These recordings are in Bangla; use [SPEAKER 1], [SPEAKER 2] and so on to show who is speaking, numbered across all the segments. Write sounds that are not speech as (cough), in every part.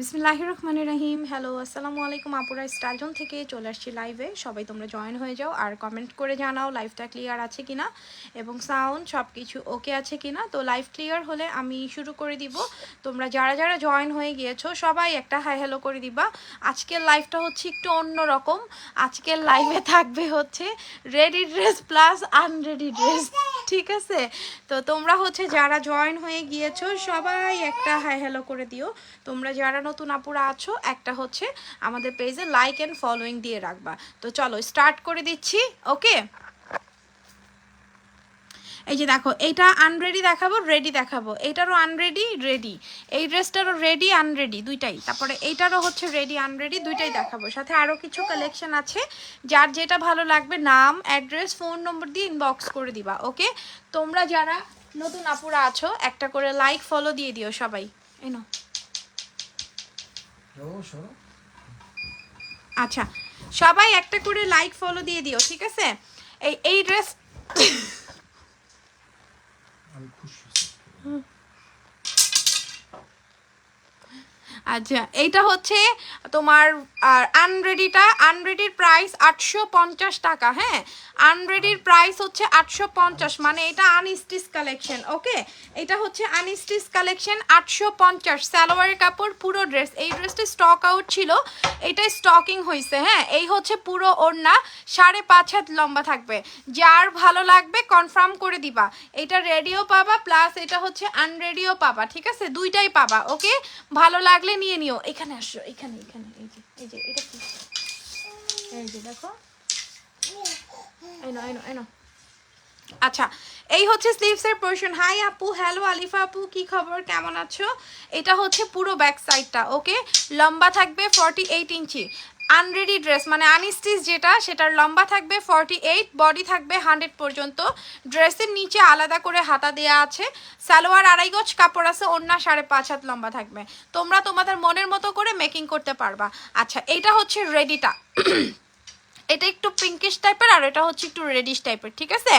[SPEAKER 1] বিসমিল্লাহির রহমানির রহিম হ্যালো, আসসালামু আলাইকুম আপুরা স্টাইলজন থেকে চলে আসছি লাইভে। সবাই তোমরা জয়েন হয়ে যাও আর কমেন্ট করে জানাও লাইভটা ক্লিয়ার আছে কিনা এবং সাউন্ড সব কিছু ওকে আছে কিনা। তো লাইভ ক্লিয়ার হলে আমি শুরু করে দিব। তোমরা যারা যারা জয়েন হয়ে গিয়েছো, সবাই একটা হাই হ্যালো করে দিবা। আজকের লাইভটা হচ্ছে একটু অন্য রকম আজকের লাইভে থাকবে হচ্ছে ready dress plus unready dress ঠিক আছে? তো তোমরা হচ্ছে যারা জয়েন হয়ে গিয়েছো, সবাই একটা হাই হ্যালো করে দিও। তোমরা যারা নতুন আপুরা আছো, একটা হচ্ছে আমাদের পেজে লাইক অ্যান্ড ফলোয়িং দিয়ে রাখবা। তো চলো স্টার্ট করে দিচ্ছি ওকে এই যে দেখো এইটা আনরেডি দেখাবো রেডি দেখাবো। এইটারও আনরেডি রেডি এই ড্রেসটারও রেডি আনরেডি দুইটাই। তারপরে এইটারও হচ্ছে রেডি আনরেডি দুইটাই দেখাবো। সাথে আরও কিছু কালেকশন আছে। যার যেটা ভালো লাগবে নাম অ্যাড্রেস ফোন নম্বর দিয়ে ইনবক্স করে দিবা ওকে তোমরা যারা নতুন আপুরা আছো একটা করে লাইক ফলো দিয়ে দিও সবাই। এনো আচ্ছা সবাই একটা করে লাইক ফলো দিয়ে দিও ঠিক আছে? এই এই ড্রেস
[SPEAKER 2] Huh.
[SPEAKER 1] আচ্ছা এইটা হচ্ছে তোমার, আর আনরেডিটা আনরেডির প্রাইস আটশো পঞ্চাশ টাকা হ্যাঁ? আনরেডির প্রাইস হচ্ছে আটশো পঞ্চাশ মানে এটা আনস্টিচ কালেকশন ওকে এটা হচ্ছে আনস্টিচ কালেকশন আটশো পঞ্চাশ, সালোয়ারের কাপড়, পুরো ড্রেস এই ড্রেসটা স্টক আউট ছিল এটা স্টকিং হয়েছে হ্যাঁ? এই হচ্ছে পুরো ওড়না, সাড়ে পাঁচ হাত লম্বা থাকবে, যার ভালো লাগবে কনফার্ম করে দিবা, এটা রেডিও পাবা প্লাস এটা হচ্ছে আনরেডিও পাবা, ঠিক আছে? দুইটাই পাবা ওকে ভালো লাগলে নিয়ে নিও। এখানে আসো, এখানে এখানে, এই যে এই যে, এটা কি? এই যে, দেখো। এই নাও এই নাও এই নাও। আচ্ছা এই হচ্ছে স্লিভস এর পোর্শন হাই আপু হ্যালো আলিফা আপু, কি খবর? কেমন আছো? এটা হচ্ছে পুরো ব্যাক সাইডটা ওকে লম্বা থাকবে forty eight inch. Unready dress মানে আনস্টিচ যেটা, সেটার লম্বা থাকবে ফর্টি এইট বডি থাকবে হান্ড্রেড পর্যন্ত। ড্রেসের নিচে আলাদা করে হাতা দেওয়া আছে। সালোয়ার আড়াই গজ, কাপড় আছে অন্য সাড়ে পাঁচ হাত লম্বা থাকবে। তোমরা তোমাদের মনের মতো করে মেকিং করতে পারবা। আচ্ছা এইটা হচ্ছে রেডিটা এটা একটু পিঙ্কিশ টাইপের আর এটা হচ্ছে একটু রেডিশ টাইপের ঠিক আছে?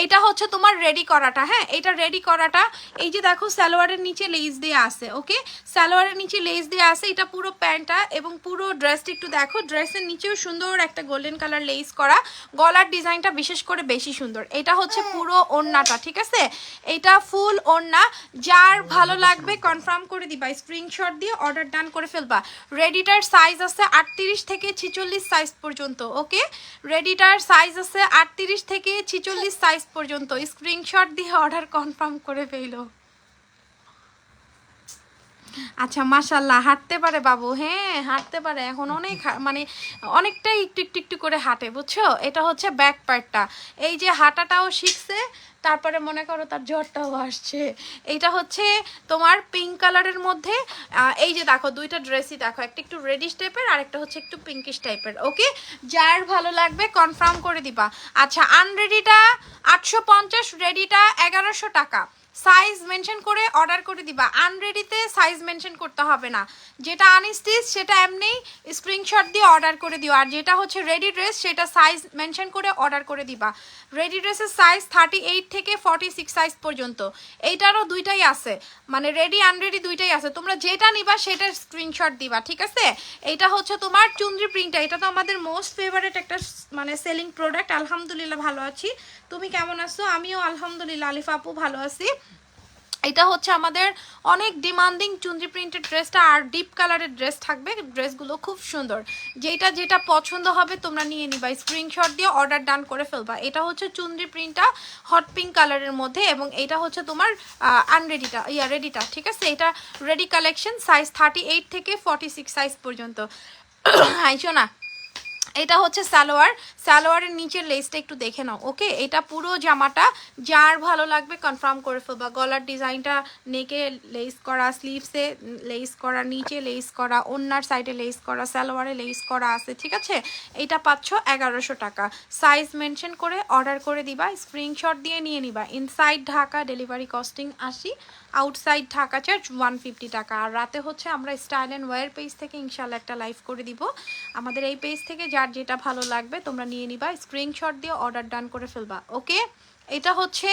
[SPEAKER 1] এইটা হচ্ছে তোমার রেডি করাটা হ্যাঁ? এটা রেডি করাটা, এই যে দেখো সালোয়ারের নিচে লেস দিয়ে আছে ওকে সালোয়ারের নিচে লেস দিয়ে আছে, এটা পুরো প্যান্টটা এবং পুরো ড্রেসটা একটু দেখো ড্রেসের নিচেও সুন্দর একটা গোল্ডেন কালার লেস করা, গলার ডিজাইনটা বিশেষ করে বেশি সুন্দর। এটা হচ্ছে পুরো ওড়নাটা, ঠিক আছে? এটা ফুল ওড়না, যার ভালো লাগবে কনফার্ম করে দিবা স্ক্রিনশট দিয়ে অর্ডার ডান করে ফেলবা। রেডিটার সাইজ আছে আটত্রিশ থেকে ছিচল্লিশ সাইজ পর্যন্ত ওকে রেডিটার সাইজ আছে আটত্রিশ থেকে ছিচল্লিশ সাইজ পর্যন্ত। স্ক্রিনশট দিয়ে অর্ডার কনফার্ম করে ফেল আচ্ছা মাসাল্লাহ হাঁটতে পারে বাবু হ্যাঁ হাঁটতে পারে। এখন অনেক মানে অনেকটাই একটু একটু একটু করে হাঁটে বুঝছ? এটা হচ্ছে ব্যাক পার্টটা এই যে হাঁটাটাও শিখছে তারপরে মনে করো তার জ্বরটাও আসছে। এইটা হচ্ছে তোমার পিঙ্ক কালারের মধ্যে। এই যে দেখো, দুইটা ড্রেসই দেখো, একটা একটু রেডিশ টাইপের আর একটা হচ্ছে একটু পিঙ্কিশ টাইপের ওকে যার ভালো লাগবে কনফার্ম করে দিবা। আচ্ছা আনরেডিটা আটশো পঞ্চাশ রেডিটা এগারোশো টাকা। সাইজ মেনশন করে অর্ডার করে দিবা। আনরেডিতে সাইজ মেনশন করতে হবে না। যেটা আনস্টিচ সেটা এমনি স্ক্রিনশট দিয়ে অর্ডার করে দিও। আর যেটা হচ্ছে রেডি ড্রেস সেটা সাইজ মেনশন করে অর্ডার করে দিবা। রেডি ড্রেসের সাইজ থার্টি এইট থেকে ফর্টি সিক্স সাইজ পর্যন্ত। এইটারও দুইটাই আছে। মানে রেডি আনরেডি দুইটাই আছে। তোমরা যেটা নিবা সেটার স্ক্রিনশট দিবা, ঠিক আছে? এইটা হচ্ছে তোমার চুন্দ্রি প্রিন্টটা এটা তো আমাদের মোস্ট ফেভারেট একটা মানে সেলিং প্রোডাক্ট আলহামদুলিল্লাহ ভালো আছি। তুমি কেমন আছো? আমিও আলহামদুলিল্লাহ। আলিফা আপু ভালো আছি। এটা হচ্ছে আমাদের অনেক ডিমান্ডিং চুন্দ্রি প্রিন্টেড ড্রেসটা আর ডিপ কালারের ড্রেস থাকবে। ড্রেসগুলো খুব সুন্দর। যেটা যেটা পছন্দ হবে তোমরা নিয়ে নিবা। স্ক্রিনশট দিয়ে অর্ডার ডান করে ফেলবা। এটা হচ্ছে চুন্দ্রি প্রিন্টটা হট পিঙ্ক কালারের মধ্যে এবং এটা হচ্ছে তোমার আনরেডিটা ইয়া রেডিটা ঠিক আছে? এটা ready collection size thirty eight থেকে ফর্টি সিক্স সাইজ পর্যন্ত। (coughs) আইসো না। এটা হচ্ছে সালোয়ার। সালোয়ারের নিচের লেসটা একটু দেখে নাও, ওকে? এটা পুরো জামাটা যার ভালো লাগবে কনফার্ম করে ফেলবা। গলার ডিজাইনটা নেকে লেস করা স্লিভসে লেস করা, নিচে লেস করা অন্যার সাইডে লেস করা, সালোয়ারে লেস করা আছে, ঠিক আছে? এটা পাচ্ছ এগারোশো টাকা। সাইজ মেনশন করে অর্ডার করে দিবা স্ক্রিনশট দিয়ে নিয়ে নিবা। ইনসাইড ঢাকা ডেলিভারি কস্টিং আশি outside Dhaka charge one fifty টাকা। আর রাতে হচ্ছে আমরা স্টাইল অ্যান্ড ওয়ার পেজ থেকে ইনশাল্লাহ একটা লাইভ করে দিব। আমাদের এই পেজ থেকে যার যেটা ভালো লাগবে তোমরা নিয়ে নিবা স্ক্রিনশট দিয়ে অর্ডার ডান করে ফেলবা ওকে এটা হচ্ছে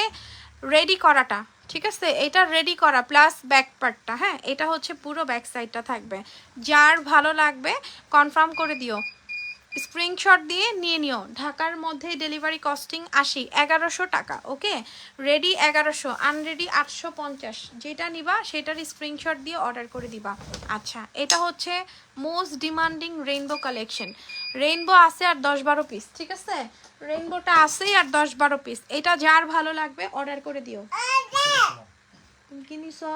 [SPEAKER 1] রেডি করাটা, ঠিক আছে? এটা রেডি করা প্লাস ব্যাক পার্টটা হ্যাঁ? এটা হচ্ছে পুরো ব্যাক সাইডটা থাকবে। যার ভালো লাগবে কনফার্ম করে দিও। স্ক্রিনশট দিয়ে নিয়ে নিও। ঢাকার মধ্যে ডেলিভারি কস্টিং আশি, এগারোশো টাকা ওকে রেডি এগারোশো আনরেডি আটশো পঞ্চাশ। যেটা নিবা, সেটার স্ক্রিনশট দিয়ে অর্ডার করে দিবা। আচ্ছা এটা হচ্ছে most demanding rainbow collection rainbow আছে আর দশ বারো পিস ঠিক আছে? রেইনবোটা আছেই আর দশ বারো পিস এটা যার ভালো লাগবে অর্ডার করে দিও। তুমি কি নিছো?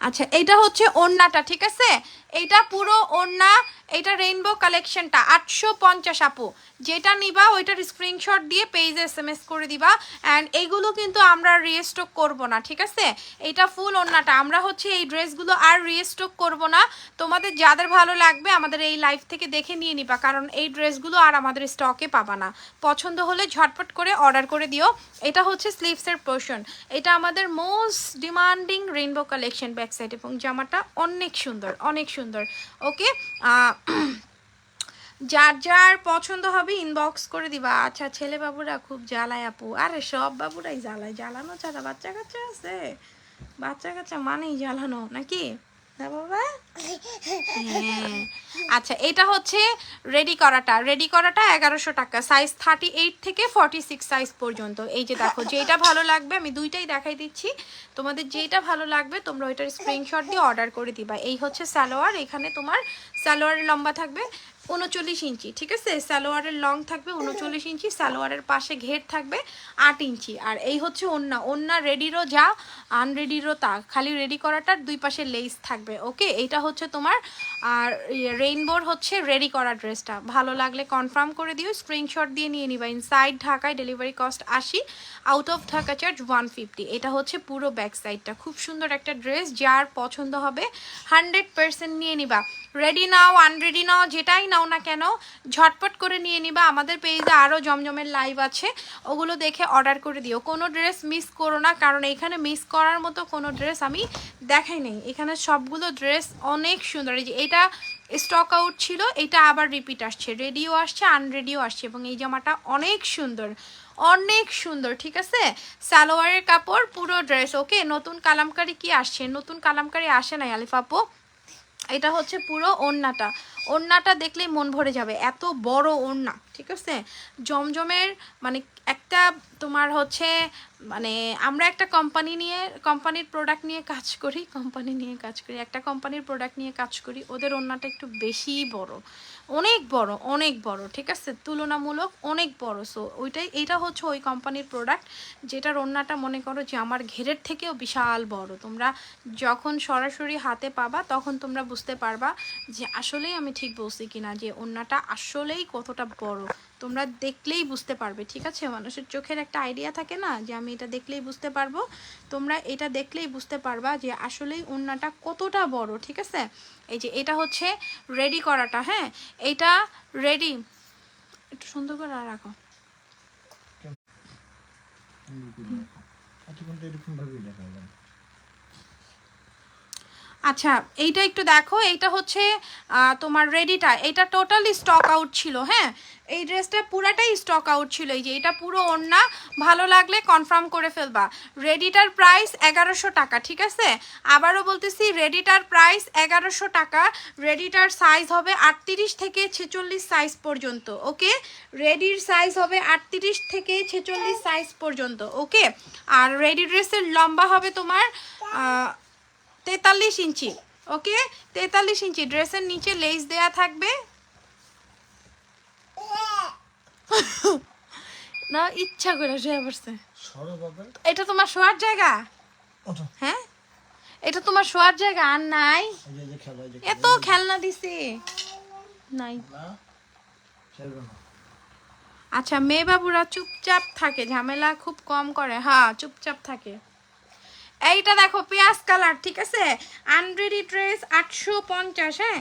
[SPEAKER 1] আচ্ছা এটা হচ্ছে ওন্নাটা ঠিক আছে? এইটা পুরো ওড়না, এটা রেইনবো কালেকশনটা আটশো পঞ্চাশ আপু। যেটা নিবা, ওইটার স্ক্রিনশট দিয়ে পেজে এস এম এস করে দিবা। অ্যান্ড এইগুলো কিন্তু আমরা রিস্টক করব না, ঠিক আছে? এটা ফুল ওড়নাটা। আমরা হচ্ছে এই ড্রেসগুলো আর রিস্টক করব না। তোমাদের যাদের ভালো লাগবে, আমাদের এই লাইভ থেকে দেখে নিয়ে নিবা। কারণ এই ড্রেসগুলো আর আমাদের স্টকে পাবা না। পছন্দ হলে ঝটপট করে অর্ডার করে দিও। এটা হচ্ছে স্লিভসের পোর্শন এটা আমাদের most demanding rainbow collection back side এবং জামাটা অনেক সুন্দর অনেক সুন্দর। ওকে? যার যার পছন্দ হবে ইনবক্স করে দিবা। আচ্ছা ছেলে বাবুরা খুব জ্বালায় আপু। আরে সব বাবুরাই জ্বালায়। জ্বালানো ছাড়া বাচ্চা কাচ্চা আছে? বাচ্চা কাচ্চা মানেই জ্বালানো, নাকি? বাবা? হ্যাঁ। আচ্ছা এটা হচ্ছে রেডি করাটা। রেডি করাটা এগারোশো টাকা। সাইজ থার্টি এইট থেকে ফর্টি সিক্স সাইজ পর্যন্ত। এই যে দেখো যেটা ভালো লাগবে, আমি দুইটাই দেখাই দিচ্ছি। তোমাদের যেটা ভালো লাগবে, তোমরা ওইটার স্ক্রিনশট দিয়ে অর্ডার করে দিবা। এই হচ্ছে স্যালোয়ার এখানে তোমার সালোয়ারের লম্বা থাকবে। উনচল্লিশ ইঞ্চি, ঠিক আছে? সালোয়ারের লং থাকবে উনচল্লিশ ইঞ্চি, সালোয়ারের পাশে ঘের থাকবে আট ইঞ্চি। আর এই হচ্ছে ওন্না ওন্না রেডিরও যা আনরেডিরও তা, খালি রেডি করাটার দুই পাশে লেস থাকবে ওকে এইটা হচ্ছে তোমার, আর রেইনবোর হচ্ছে রেডি করা ড্রেসটা ভালো লাগলে কনফার্ম করে দিও স্ক্রিনশট দিয়ে নিয়ে নিবা। ইনসাইড ঢাকায় ডেলিভারি কস্ট আশি out of Dhaka charge one fifty এটা হচ্ছে পুরো ব্যাক সাইডটা খুব সুন্দর একটা ড্রেস যার পছন্দ হবে হান্ড্রেড পার্সেন্ট নিয়ে নিবা। রেডি নাও আনরেডি নাও, যেটাই নাও না কেন, ঝটপট করে নিয়ে নিবা। আমাদের পেজে আরও জমজমের লাইভ আছে, ওগুলো দেখে অর্ডার করে দিও। কোনো ড্রেস মিস করো না, কারণ এখানে মিস করার মতো কোনো ড্রেস আমি দেখাই নেই। এখানে সবগুলো ড্রেস অনেক সুন্দর। এই যে এটা স্টক আউট ছিল, এটা আবার রিপিট আসছে। রেডিও আসছে আনরেডিও আসছে, এবং এই জামাটা অনেক সুন্দর অনেক সুন্দর, ঠিক আছে? সালোয়ারের কাপড়, পুরো ড্রেস ওকে নতুন কালামকারি কি আসছে? নতুন কালামকারি আসে নাই আলিফাপু এটা হচ্ছে পুরো ওড়নাটা। ওড়নাটা দেখলেই মন ভরে যাবে। এত বড় ওড়না, ঠিক আছে? জমজমের মানে একটা তোমার হচ্ছে মানে আমরা একটা কোম্পানি নিয়ে কোম্পানির প্রোডাক্ট নিয়ে কাজ করি কোম্পানি নিয়ে কাজ করি, একটা কোম্পানির প্রোডাক্ট নিয়ে কাজ করি, ওদের ওড়নাটা একটু বেশিই বড়। অনেক বড় অনেক বড়, ঠিক আছে? তুলনামূলক অনেক বড়। সো ওইটাই এটা হচ্ছে ওই কোম্পানির প্রোডাক্ট যেটার ওড়নাটা মনে করো যে আমার ঘেরের থেকেও বিশাল বড়। তোমরা যখন সরাসরি হাতে পাবা, তখন তোমরা বুঝতে পারবা যে আসলেই আমি ঠিক বলছি কিনা, যে ওড়নাটা আসলেই কতটা বড়। তোমরা দেখলেই বুঝতে পারবে, ঠিক আছে? মানুষের চোখের একটা আইডিয়া থাকে না যে আমি এটা দেখলেই বুঝতে পারব? তোমরা এটা দেখলেই বুঝতে পারবা যে আসলেই ওড়নাটা কতটা বড়, ঠিক আছে? এই যে এটা হচ্ছে রেডি করাটা হ্যাঁ? এটা রেডি একটু সুন্দর করে রাখো।
[SPEAKER 2] এরকম ভাবেই দেখা
[SPEAKER 1] আচ্ছা এইটা একটু দেখো, এইটা হচ্ছে তোমার রেডিটা, এটা টোটালি স্টক আউট ছিল হ্যাঁ? এই ড্রেসটা পুরাটাই স্টক আউট ছিল, এই যে এটা পুরো ওড়না, ভালো লাগলে কনফার্ম করে ফেলবা। রেডিটার প্রাইস এগারোশো টাকা, ঠিক আছে? আবারও বলতেছি, রেডিটার প্রাইস এগারোশো টাকা, রেডিটার সাইজ হবে আটত্রিশ থেকে ছেচল্লিশ সাইজ পর্যন্ত, ওকে? রেডির সাইজ হবে আটত্রিশ থেকে ছেচল্লিশ সাইজ পর্যন্ত, ওকে? আর রেডি ড্রেসের লম্বা হবে তোমার তেতাল্লিশ ইঞ্চি ওকে? তেতাল্লিশ ইঞ্চি ড্রেসের নিচে লেস দেয়া থাকবে। না ইচ্ছা করে শুয়ে পড়ছে। এটা তোমার শোয়ার জায়গা? হ্যাঁ? এটা তোমার শোয়ার জায়গা আর নাই? এত খেলনা দিছে। নাই। আচ্ছা মেয়ে বাবুরা চুপচাপ থাকে ঝামেলা খুব কম করে। হ্যাঁ চুপচাপ থাকে। এইটা দেখো, পেঁয়াজ কালার, ঠিক আছে? আনরেডি ড্রেস আটশো পঞ্চাশ হ্যাঁ?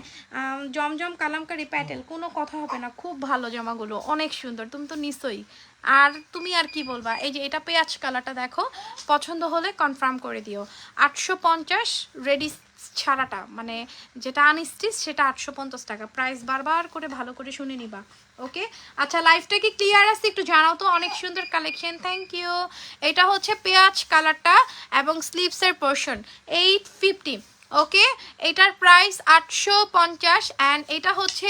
[SPEAKER 1] জমজম কালামকারি প্যাটেল, কোনো কথা হবে না। খুব ভালো জামাগুলো, অনেক সুন্দর, তুমি তো নিশ্চয়ই। আর তুমি আর কি বলবা? এই যে এটা পেঁয়াজ কালারটা দেখো, পছন্দ হলে কনফার্ম করে দিও। আটশো পঞ্চাশ রেডি ছাড়াটা মানে যেটা আনস্টিচ সেটা আটশো পঞ্চাশ টাকা। প্রাইস বারবার করে ভালো করে শুনে নিবা। ওকে আচ্ছা লাইফটা কি ক্লিয়ার আছে? একটু জানাও তো, অনেক সুন্দর কালেকশন থ্যাংক ইউ এটা হচ্ছে পেঁয়াজ কালারটা এবং স্লিভসের পোর্শন এইট ফিফটি ওকে এটার প্রাইস আটশো পঞ্চাশ অ্যান্ড এটা হচ্ছে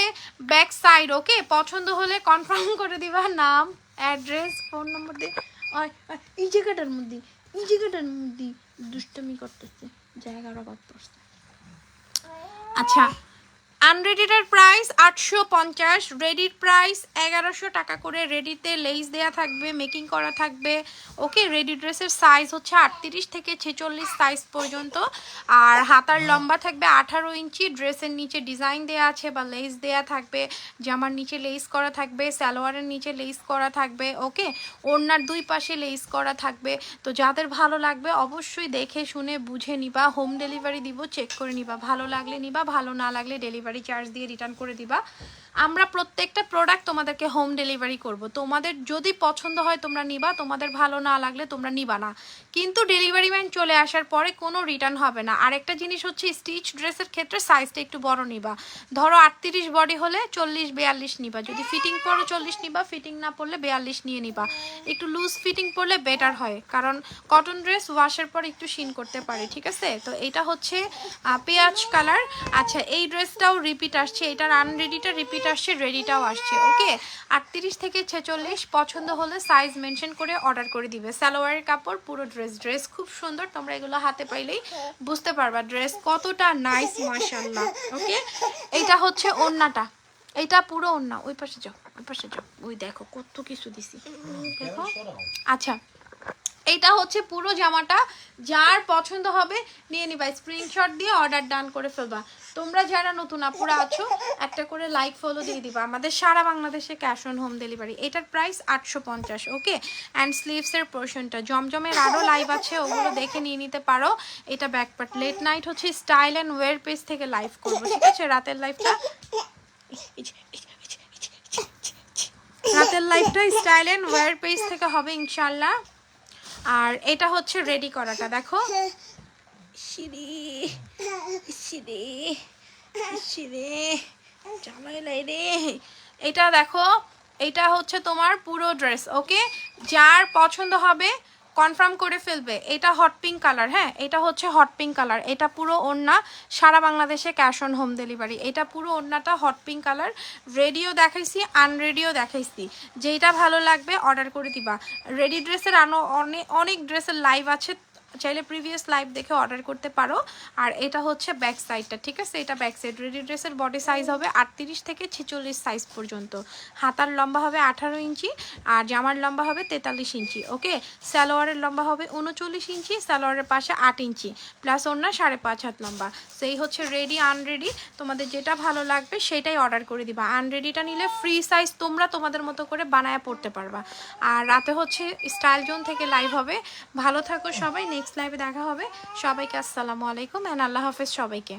[SPEAKER 1] ব্যাক সাইড ওকে পছন্দ হলে কনফার্ম (laughs) করে দিবা নাম অ্যাড্রেস ফোন নম্বর দিয়ে। এই জায়গাটার মধ্যে, এই জায়গাটার মধ্যে দুষ্টমি করতেছে, জায়গাটা পড়ছে। আচ্ছা আনরেডিটার প্রাইস আটশো পঞ্চাশ। রেডির প্রাইস এগারোশো টাকা করে। রেডিতে লেস দেয়া থাকবে মেকিং করা থাকবে। ওকে রেডি ড্রেসের সাইজ হচ্ছে আটত্রিশ থেকে ছেচল্লিশ সাইজ পর্যন্ত। আর হাতার লম্বা থাকবে আঠারো ইঞ্চি। ড্রেসের নিচে ডিজাইন দেয়া আছে বা লেস দেয়া থাকবে। জামার নিচে লেস করা থাকবে, সালোয়ারের নিচে লেস করা থাকবে। ওকে ওড়নার দুই পাশে লেস করা থাকবে। তো যাদের ভালো লাগবে, অবশ্যই দেখে শুনে বুঝে নিবা। হোম ডেলিভারি দিব চেক করে নিবা। ভালো লাগলে নিবা, ভালো না লাগলে ডেলিভারি চার্জ দিয়ে রিটার্ন করে দিবা। আমরা প্রত্যেকটা প্রোডাক্ট তোমাদেরকে হোম ডেলিভারি করব। তোমাদের যদি পছন্দ হয় তোমরা নিবা, তোমাদের ভালো না লাগলে তোমরা নিবা না। কিন্তু ডেলিভারি ম্যান চলে আসার পরে কোনো রিটার্ন হবে না। আর একটা জিনিস হচ্ছে স্টিচ ড্রেসের ক্ষেত্রে সাইজটা একটু বড় নিবা। ধরো আটত্রিশ বডি হলে চল্লিশ, বিয়াল্লিশ নিবা। যদি ফিটিং পরে চল্লিশ নিবা ফিটিং না পড়লে বিয়াল্লিশ নিয়ে নিবা। একটু লুজ ফিটিং পড়লে বেটার হয়। কারণ কটন ড্রেস ওয়াশের পর একটু শিন করতে পারে, ঠিক আছে? তো এটা হচ্ছে পেঁয়াজ কালার আচ্ছা এই ড্রেসটাও রিপিট আসছে, এটার আনরেডিটা রিপিট আসছে রেডিটাও আসছে ওকে আটত্রিশ থেকে ছেচল্লিশ, পছন্দ হলে সাইজ মেনশন করে অর্ডার করে দিবে। সালোয়ারের কাপড়, পুরো ড্রেস ড্রেস খুব সুন্দর, তোমরা এগুলো হাতে পাইলেই বুঝতে পারবা ড্রেস কতটা নাইস মাশাল্লাহ ওকে এটা হচ্ছে ওন্নাটা, এটা পুরো ওন্না, ওই পাশে যাও, ওই পাশে যাও, ওই দেখো কত কিছু দিছি, দেখো? আচ্ছা এইটা হচ্ছে পুরো জামাটা, যার পছন্দ হবে নিয়ে নিবা। স্ক্রিনশট দিয়ে অর্ডার ডান করে ফেলবা। তোমরা যারা নতুন আপুরা আছো, একটা করে লাইক ফলো দিয়ে দিবা। আমাদের সারা বাংলাদেশে ক্যাশ অন হোম ডেলিভারি এটার প্রাইস আটশো পঞ্চাশ ওকে অ্যান্ড স্লিভসের পোর্শনটা জমজমের আরও লাইভ আছে, ওগুলো দেখে নিয়ে নিতে পারো। এটা ব্যাকপার্ট লেট নাইট হচ্ছে স্টাইল অ্যান্ড ওয়ের পেজ থেকে লাইভ করব, ঠিক আছে? রাতের লাইভটা রাতের লাইফটা স্টাইল অ্যান্ড ওয়ার পেজ থেকে হবে, ইনশাল্লাহ। আর এটা হচ্ছে রেডি করাটা, দেখো। সিরি সিঁড়ি জামাইলাই রে এটা দেখো, এটা হচ্ছে তোমার পুরো ড্রেস ওকে যার পছন্দ হবে কনফার্ম করে ফেলবে, এটা হট পিঙ্ক কালার হ্যাঁ? এটা হচ্ছে হট পিঙ্ক কালার এটা পুরো ওড়না, সারা বাংলাদেশে ক্যাশ অন হোম ডেলিভারি এটা পুরো ওড়নাটা হট পিঙ্ক কালার রেডিও দেখাইছি আনরেডিও দেখাইছি, যেইটা ভালো লাগবে অর্ডার করে দিবা। রেডি ড্রেসের আনো অনেক অনেক ড্রেসের লাইভ আছে চাইলে প্রিভিয়াস লাইভ দেখে অর্ডার করতে পারো। আর এটা হচ্ছে ব্যাক সাইডটা ঠিক আছে? এটা ব্যাক সাইড রেডি ড্রেসের বডি সাইজ হবে আটত্রিশ থেকে ছেচল্লিশ সাইজ পর্যন্ত। হাতার লম্বা হবে আঠারো ইঞ্চি, আর জামার লম্বা হবে তেতাল্লিশ ইঞ্চি ওকে সালোয়ারের লম্বা হবে উনচল্লিশ ইঞ্চি, সালোয়ারের পাশে আট ইঞ্চি প্লাস অন্য সাড়ে পাঁচ হাত লম্বা। সেই হচ্ছে রেডি আনরেডি তোমাদের যেটা ভালো লাগবে সেটাই অর্ডার করে দিবা। আনরেডিটা নিলে ফ্রি সাইজ তোমরা তোমাদের মতো করে বানায় পড়তে পারবা। আর রাতে হচ্ছে স্টাইল জোন থেকে লাইভ হবে। ভালো থাকো সবাই নেক্সট লাইভে দেখা হবে। সবাইকে আসসালামু আলাইকুম অ্যান্ড আল্লাহ হাফেজ সবাইকে।